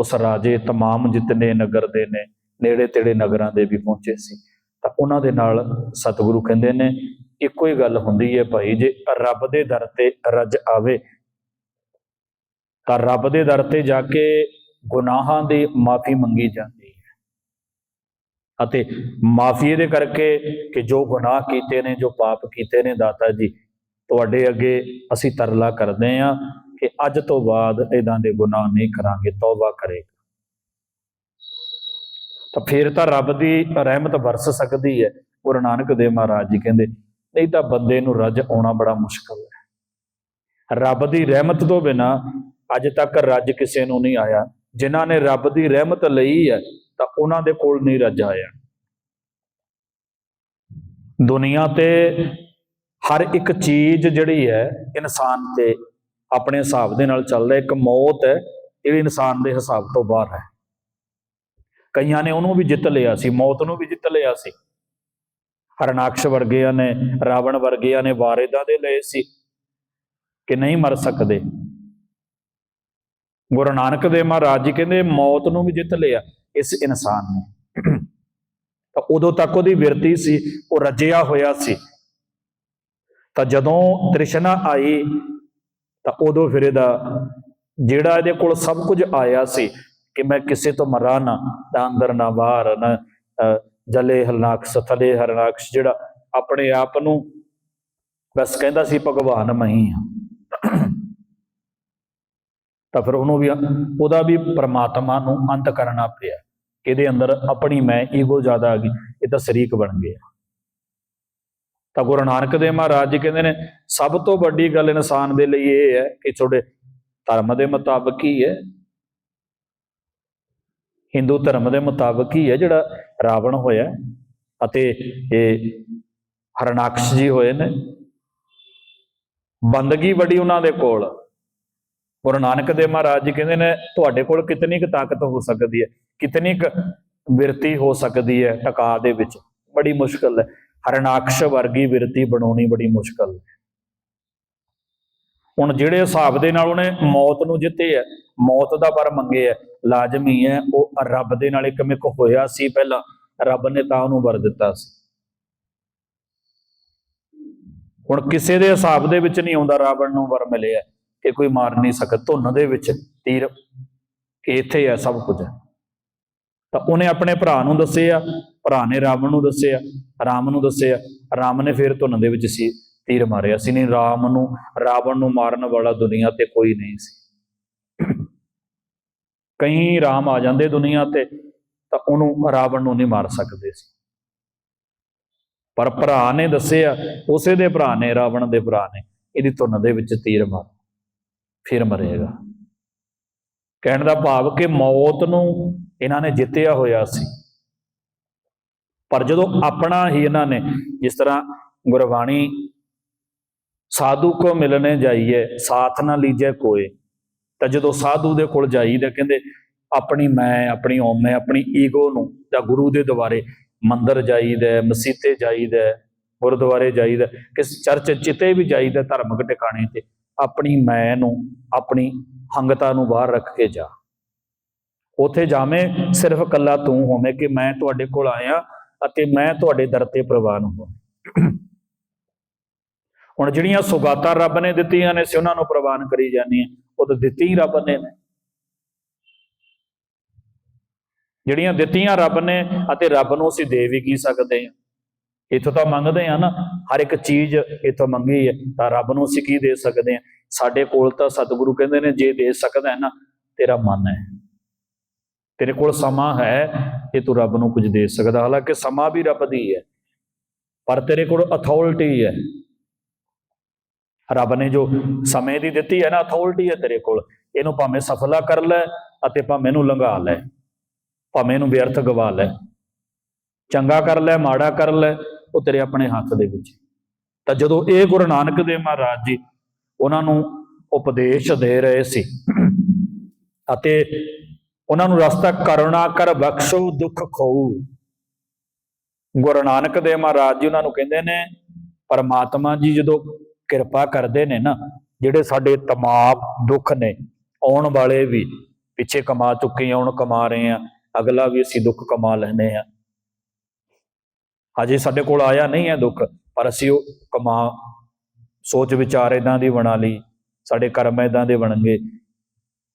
ਉਸ ਰਾਜੇ तमाम ਜਿਤਨੇ ਨਗਰ ਦੇ ਨੇ ਨੇੜੇ ਤੇੜੇ ਨਗਰਾਂ ਦੇ ਵੀ ਪਹੁੰਚੇ ਸੀ ਤਾਂ ਉਹਨਾਂ ਦੇ ਨਾਲ ਸਤਿਗੁਰੂ ਕਹਿੰਦੇ ਨੇ ਇੱਕੋ ਹੀ ਗੱਲ ਹੁੰਦੀ ਹੈ ਭਾਈ ਜੇ ਰੱਬ ਦੇ ਦਰ ਤੇ ਰੱਜ ਆਵੇ ਤਾਂ ਰੱਬ ਦੇ ਦਰ ਤੇ ਜਾ ਕੇ ਗੁਨਾਹਾਂ ਦੀ ਮਾਫੀ ਮੰਗੀ ਜਾਂਦੀ ਹੈ ਅਤੇ ਮਾਫੀ ਇਹਦੇ ਕਰਕੇ ਕਿ ਜੋ ਗੁਨਾਹ ਕੀਤੇ ਨੇ ਜੋ ਪਾਪ ਕੀਤੇ ਨੇ ਦਾਤਾ ਜੀ ਤੁਹਾਡੇ ਅੱਗੇ ਅਸੀਂ ਤਰਲਾ ਕਰਦੇ ਹਾਂ ਕਿ ਅੱਜ ਤੋਂ ਬਾਅਦ ਇਦਾਂ ਦੇ ਗੁਨਾਹ ਨਹੀਂ ਕਰਾਂਗੇ, ਤੌਬਾ ਕਰੇਗਾ। ਤਾਂ ਫਿਰ ਤਾਂ ਰੱਬ ਦੀ ਰਹਿਮਤ ਵਰਸ ਸਕਦੀ ਹੈ। ਗੁਰੂ ਨਾਨਕ ਦੇਵ ਮਹਾਰਾਜ ਜੀ ਕਹਿੰਦੇ, ਨਹੀਂ ਤਾਂ ਬੰਦੇ ਨੂੰ ਰੱਜ ਆਉਣਾ ਬੜਾ ਮੁਸ਼ਕਲ ਹੈ। ਰੱਬ ਦੀ ਰਹਿਮਤ ਤੋਂ ਬਿਨਾ ਅੱਜ ਤੱਕ ਰੱਜ ਕਿਸੇ ਨੂੰ ਨਹੀਂ ਆਇਆ। ਜਿਨ੍ਹਾਂ ਨੇ ਰੱਬ ਦੀ ਰਹਿਮਤ ਲਈ ਹੈ, ਤਾਂ ਉਹਨਾਂ ਦੇ ਕੋਲ ਨਹੀਂ ਰੱਜ ਆਇਆ। ਦੁਨੀਆ ਤੇ ਹਰ ਇੱਕ ਚੀਜ਼ ਜਿਹੜੀ ਹੈ, ਇਨਸਾਨ ਤੇ ਆਪਣੇ ਹਿਸਾਬ ਦੇ ਨਾਲ ਚੱਲਦਾ ਇੱਕ ਮੌਤ ਹੈ, ਇਹ ਇਨਸਾਨ ਦੇ ਹਿਸਾਬ ਤੋਂ ਬਾਹਰ ਹੈ। ਕਈਆਂ ਨੇ ਉਹਨੂੰ ਵੀ ਜਿੱਤ ਲਿਆ ਸੀ, ਮੌਤ ਨੂੰ ਵੀ ਜਿੱਤ ਲਿਆ ਸੀ। ਹਰਨਾਕਸ਼ ਵਰਗਿਆਂ ਨੇ, ਰਾਵਣ ਵਰਗਿਆਂ ਨੇ ਵਾਰਿਦਾਂ ਦੇ ਲਏ ਸੀ ਕਿ ਨਹੀਂ ਮਰ ਸਕਦੇ। ਗੁਰੂ ਨਾਨਕ ਦੇਵ ਮਹਾਰਾਜ ਜੀ ਕਹਿੰਦੇ, ਮੌਤ ਨੂੰ ਵੀ ਜਿੱਤ ਲਿਆ ਇਸ ਇਨਸਾਨ ਨੇ। ਤਾਂ ਉਦੋਂ ਤੱਕ ਉਹਦੀ ਵਿਰਤੀ ਸੀ, ਉਹ ਰੱਜਿਆ ਹੋਇਆ ਸੀ। ਤਾਂ ਜਦੋਂ ਤ੍ਰਿਸ਼ਨਾ ਆਈ ਤਾਂ ਉਦੋਂ ਫਿਰ ਇਹਦਾ ਜਿਹੜਾ ਇਹਦੇ ਕੋਲ ਸਭ ਕੁਝ ਆਇਆ ਸੀ ਕਿ ਮੈਂ ਕਿਸੇ ਤੋਂ ਮਰਾਂ ਨਾ ਨਾ ਅੰਦਰ ਨਾ ਬਾਹਰ ਨਾ ਅਹ, ਜਲੇ ਹਰਨਾਕਸ਼ ਥਲੇ ਹਰਨਾਕਸ਼ ਜਿਹੜਾ ਆਪਣੇ ਆਪ ਨੂੰ ਬਸ ਕਹਿੰਦਾ ਸੀ ਭਗਵਾਨ ਮੈਂ ਹਾਂ। ਤਾਂ ਫਿਰ ਉਹਨੂੰ ਵੀ ਉਹਦਾ ਵੀ ਪ੍ਰਮਾਤਮਾ ਨੂੰ ਅੰਤ ਕਰਨਾ ਪਿਆ ਕਿ ਇਹਦੇ ਅੰਦਰ ਆਪਣੀ ਮੈਂ ਈਗੋ ਜ਼ਿਆਦਾ ਆ ਗਈ ਇਹ ਤਾਂ ਸ਼ਰੀਕ ਬਣ ਗਿਆ। ਤਾਂ ਗੁਰੂ ਨਾਨਕ ਦੇਵ ਮਹਾਰਾਜ ਜੀ ਕਹਿੰਦੇ ਨੇ, ਸਭ ਤੋਂ ਵੱਡੀ ਗੱਲ ਇਨਸਾਨ ਦੇ ਲਈ ਇਹ ਹੈ ਕਿ ਤੁਹਾਡੇ ਧਰਮ ਦੇ ਮੁਤਾਬਕ ਹੀ ਹੈ। ਹਿੰਦੂ ਧਰਮ ਦੇ ਮੁਤਾਬਕ ਹੀ ਹੈ ਜਿਹੜਾ ਰਾਵਣ ਹੋਇਆ ਅਤੇ ਇਹ ਹਰਨਾਕਸ਼ ਜੀ ਹੋਏ ਨੇ। ਬੰਦਗੀ ਬੜੀ ਉਹਨਾਂ ਦੇ ਕੋਲ। ਗੁਰੂ ਨਾਨਕ ਦੇਵ ਮਹਾਰਾਜ ਜੀ ਕਹਿੰਦੇ ਨੇ, ਤੁਹਾਡੇ ਕੋਲ ਕਿਤਨੀ ਕੁ ਤਾਕਤ ਹੋ ਸਕਦੀ ਹੈ, ਕਿਤਨੀ ਕੁ ਬਿਰਤੀ ਹੋ ਸਕਦੀ ਹੈ ਟਕਾ ਦੇ ਵਿੱਚ। ਬੜੀ ਮੁਸ਼ਕਲ ਹੈ। ਹਰਨਾਕਸ਼ ਵਰਗੀ ਬਿਰਤੀ ਬਣਾਉਣੀ ਬੜੀ ਮੁਸ਼ਕਲ ਹੈ। ਹੁਣ ਜਿਹੜੇ ਹਿਸਾਬ ਦੇ ਨਾਲ ਉਹਨੇ ਮੌਤ ਨੂੰ ਜਿੱਤੇ ਹੈ, ਮੌਤ ਦਾ ਵਰ ਮੰਗੇ ਹੈ, ਲਾਜ਼ਮੀ ਹੈ, ਉਹ ਰੱਬ ਦੇ ਨਾਲ ਇੱਕ ਮਿਕ ਹੋਇਆ ਸੀ ਪਹਿਲਾਂ, ਰੱਬ ਨੇ ਤਾਂ ਉਹਨੂੰ ਵਰ ਦਿੱਤਾ ਸੀ। ਹੁਣ ਕਿਸੇ ਦੇ ਹਿਸਾਬ ਦੇ ਵਿੱਚ ਨਹੀਂ ਆਉਂਦਾ ਰਾਵਣ ਨੂੰ ਵਰ ਮਿਲਿਆ ਕਿ ਕੋਈ ਮਾਰ ਨਹੀਂ ਸਕਦਾ, ਧੁੰਨ ਦੇ ਵਿੱਚ ਤੀਰ, ਕਿ ਇੱਥੇ ਹੈ ਸਭ ਕੁਝ। ਤਾਂ ਉਹਨੇ ਆਪਣੇ ਭਰਾ ਨੂੰ ਦੱਸਿਆ ਭਰਾ ਨੇ ਰਾਵਣ ਨੂੰ ਦੱਸਿਆ, ਰਾਮ ਨੂੰ ਦੱਸਿਆ, ਰਾਮ ਨੇ ਫਿਰ ਧੁੰਨ ਦੇ ਵਿੱਚ ਸੀ, ਤੀਰ ਮਾਰਿਆ ਸੀ, ਨਹੀਂ ਰਾਮ ਨੂੰ, ਰਾਵਣ ਨੂੰ ਮਾਰਨ ਵਾਲਾ ਦੁਨੀਆ ਤੇ ਕੋਈ ਨਹੀਂ ਸੀ। ਕਈ ਰਾਮ ਆ ਜਾਂਦੇ ਦੁਨੀਆ ਤੇ, ਤਾਂ ਉਹਨੂੰ ਰਾਵਣ ਨੂੰ ਨਹੀਂ ਮਾਰ ਸਕਦੇ ਸੀ। ਪਰ ਭਰਾ ਨੇ ਦੱਸਿਆ, ਉਸੇ ਦੇ ਭਰਾ ਨੇ, ਰਾਵਣ ਦੇ ਭਰਾ ਨੇ, ਇਹਦੀ ਧੁਨ ਦੇ ਵਿੱਚ ਤੀਰ ਮਾਰ, ਫਿਰ ਮਰੇਗਾ। ਕਹਿਣ ਦਾ ਭਾਵ ਕਿ ਮੌਤ ਨੂੰ ਇਹਨਾਂ ਨੇ ਜਿੱਤਿਆ ਹੋਇਆ ਸੀ। ਪਰ ਜਦੋਂ ਆਪਣਾ ਹੀ ਇਹਨਾਂ ਨੇ ਜਿਸ ਤਰ੍ਹਾਂ ਗੁਰਬਾਣੀ ਸਾਧੂ ਕੋ ਮਿਲਣੇ ਜਾਈਏ, ਸਾਥ ਨਾ ਲੀਜੇ ਕੋਏ ਤਾਂ ਜਦੋਂ ਸਾਧੂ ਦੇ ਕੋਲ ਜਾਈਦਾ ਕਹਿੰਦੇ, ਆਪਣੀ ਮੈਂ, ਆਪਣੀ ਓਮੈ ਆਪਣੀ ਈਗੋ ਨੂੰ ਜਾਂ ਗੁਰੂ ਦੇ ਦੁਆਰੇ ਮੰਦਰ ਜਾਈਦਾ, ਮਸੀਤੇ ਜਾਈਦਾ, ਗੁਰਦੁਆਰੇ ਜਾਈਦਾ, ਕਿਸ ਚਰਚ ਚਿੱਤੇ ਵੀ ਜਾਈਦਾ ਧਾਰਮਿਕ ਟਿਕਾਣੇ ਤੇ, ਆਪਣੀ ਮੈਂ ਨੂੰ, ਆਪਣੀ ਹੰਗਤਾ ਨੂੰ ਬਾਹਰ ਰੱਖ ਕੇ ਜਾ। ਉਥੇ ਜਾਵੇਂ ਸਿਰਫ ਕੱਲਾ ਤੂੰ ਹੋਵੇਂ ਕਿ ਮੈਂ ਤੁਹਾਡੇ ਕੋਲ ਆਇਆ ਅਤੇ ਮੈਂ ਤੁਹਾਡੇ ਦਰ ਤੇ ਪ੍ਰਵਾਨ ਹਾਂ ਹੁਣ ਜਿਹੜੀਆਂ ਸੁਗਾਤਾਂ ਰੱਬ ਨੇ ਦਿੱਤੀਆਂ ਨੇ ਸੀ ਉਹਨਾਂ ਨੂੰ ਪ੍ਰਵਾਨ ਕਰੀ ਜਾਂਦੀਆਂ ਉਹ ਤਾਂ ਦਿੱਤੀ ਹੀ ਰੱਬ ਨੇ। ਨੇ ਜਿਹੜੀਆਂ ਦਿੱਤੀਆਂ ਰੱਬ ਨੇ ਅਤੇ ਰੱਬ ਨੂੰ ਅਸੀਂ ਦੇ ਵੀ ਕੀ ਸਕਦੇ ਹਾਂ? ਇਥੋਂ ਤਾਂ ਮੰਗਦੇ ਆ ਨਾ, ਹਰ ਇੱਕ ਚੀਜ਼ ਇਥੋਂ ਮੰਗੀ ਹੈ, ਤਾਂ ਰੱਬ ਨੂੰ ਅਸੀਂ ਕੀ ਦੇ ਸਕਦੇ ਹਾਂ? ਸਾਡੇ ਕੋਲ ਤਾਂ ਸਤਿਗੁਰੂ ਕਹਿੰਦੇ ਨੇ, ਜੇ ਦੇ ਸਕਦਾ ਹੈ ਨਾ, ਤੇਰਾ ਮਨ ਹੈ। ਤੇਰੇ ਕੋਲ ਸਮਾਂ ਹੈ, ਇਹ ਤੂੰ ਰੱਬ ਨੂੰ ਕੁਝ ਦੇ ਸਕਦਾ। ਹਾਲਾਂਕਿ ਸਮਾਂ ਵੀ ਰੱਬ ਦੀ ਹੈ, ਪਰ ਤੇਰੇ ਕੋਲ ਅਥਾਰਟੀ ਹੈ। ਰੱਬ ਨੇ ਜੋ ਸਮੇਂ ਦੀ ਦਿੱਤੀ ਹੈ ਨਾ ਅਥਾਰਟੀ ਹੈ ਤੇਰੇ ਕੋਲ। ਇਹਨੂੰ ਭਾਵੇਂ ਸਫਲਾ ਕਰ ਲੈ ਅਤੇ ਭਾਵੇਂ ਇਹਨੂੰ ਲੰਘਾ ਲੈ, ਭਾਵੇਂ ਇਹਨੂੰ ਵਿਅਰਥ ਗਵਾ ਲੈ। ਚੰਗਾ ਕਰ ਲੈ, ਮਾੜਾ ਕਰ ਲੈ, ਉਹ ਤੇਰੇ ਆਪਣੇ ਹੱਥ ਦੇ ਵਿੱਚ ਤਾਂ ਜਦੋਂ ਇਹ ਗੁਰੂ ਨਾਨਕ ਦੇਵ ਮਹਾਰਾਜ ਜੀ ਉਹਨਾਂ ਨੂੰ ਉਪਦੇਸ਼ ਦੇ ਰਹੇ ਸੀ, ਅਤੇ ਉਹਨਾਂ ਨੂੰ ਰਸਤਾ ਕਰੁਣਾ ਕਰ, ਬਖਸ਼ੋ, ਦੁੱਖ ਖੋਊ। ਗੁਰੂ ਨਾਨਕ ਦੇਵ ਮਹਾਰਾਜ ਜੀ ਉਹਨਾਂ ਨੂੰ ਕਹਿੰਦੇ ਨੇ, ਪਰਮਾਤਮਾ ਜੀ ਜਦੋਂ ਕਿਰਪਾ ਕਰਦੇ ਨੇ ਨਾ, ਜਿਹੜੇ ਸਾਡੇ ਤਮਾਮ ਦੁੱਖ ਨੇ, ਆਉਣ ਵਾਲੇ ਵੀ, ਪਿੱਛੇ ਕਮਾ ਚੁੱਕੇ ਆ, ਹੁਣ ਕਮਾ ਰਹੇ ਆ, ਅਗਲਾ ਵੀ ਅਸੀਂ ਦੁੱਖ ਕਮਾ ਲੈਨੇ ਆ। ਅਜੇ ਸਾਡੇ ਕੋਲ ਆਇਆ ਨਹੀਂ ਹੈ ਦੁੱਖ, ਪਰ ਅਸੀਂ ਉਹ ਕਮਾ, ਸੋਚ ਵਿਚਾਰ ਇਦਾਂ ਦੀ ਬਣਾ ਲਈ, ਸਾਡੇ ਕਰਮ ਇਦਾਂ ਦੇ ਬਣਨਗੇ,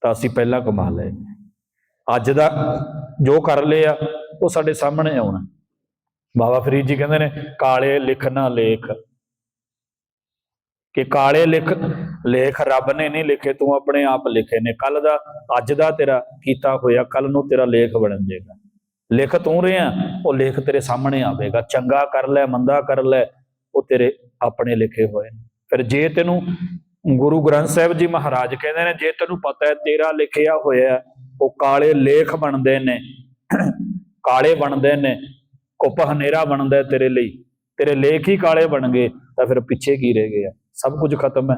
ਤਾਂ ਅਸੀਂ ਪਹਿਲਾਂ ਕਮਾ ਲਏ। ਅੱਜ ਦਾ ਜੋ ਕਰ ਲਿਆ ਉਹ ਸਾਡੇ ਸਾਹਮਣੇ ਆਉਣਾ। ਬਾਬਾ ਫਰੀਦ ਜੀ ਕਹਿੰਦੇ ਨੇ, ਕਾਲੇ ਲਿਖਣਾ ਲੇਖ। ਕਿ ਕਾਲੇ ਲਿਖ, ਲੇਖ ਰੱਬ ਨੇ ਨਹੀਂ ਲਿਖੇ, ਤੂੰ ਆਪਣੇ ਆਪ ਲਿਖੇ ਨੇ। ਕੱਲ ਦਾ, ਅੱਜ ਦਾ ਤੇਰਾ ਕੀਤਾ ਹੋਇਆ ਕੱਲ ਨੂੰ ਤੇਰਾ ਲੇਖ ਬਣ ਜਾਏਗਾ। ਲਿਖ ਤੂੰ ਰਿਹਾ, ਉਹ ਲੇਖ ਤੇਰੇ ਸਾਹਮਣੇ ਆਵੇਗਾ। ਚੰਗਾ ਕਰ ਲੈ, ਮੰਦਾ ਕਰ ਲੈ, ਉਹ ਤੇਰੇ ਆਪਣੇ ਲਿਖੇ ਹੋਏ ਨੇ। ਫਿਰ ਜੇ ਤੈਨੂੰ ਗੁਰੂ ਗ੍ਰੰਥ ਸਾਹਿਬ ਜੀ ਮਹਾਰਾਜ ਕਹਿੰਦੇ ਨੇ, ਜੇ ਤੈਨੂੰ ਪਤਾ ਹੈ ਤੇਰਾ ਲਿਖਿਆ ਹੋਇਆ ਉਹ ਕਾਲੇ ਲੇਖ ਬਣਦੇ ਨੇ। ਕਾਲੇ ਬਣਦੇ ਨੇ। ਕੁੱਪ ਹਨੇਰਾ ਬਣਦਾ ਤੇਰੇ ਲਈ। ਤੇਰੇ ਲੇਖ ਹੀ ਕਾਲੇ ਬਣ ਗਏ ਤਾਂ ਫਿਰ ਪਿੱਛੇ ਕੀ ਰਹਿ ਗਿਆ? ਸਭ ਕੁਝ ਖਤਮ ਹੈ।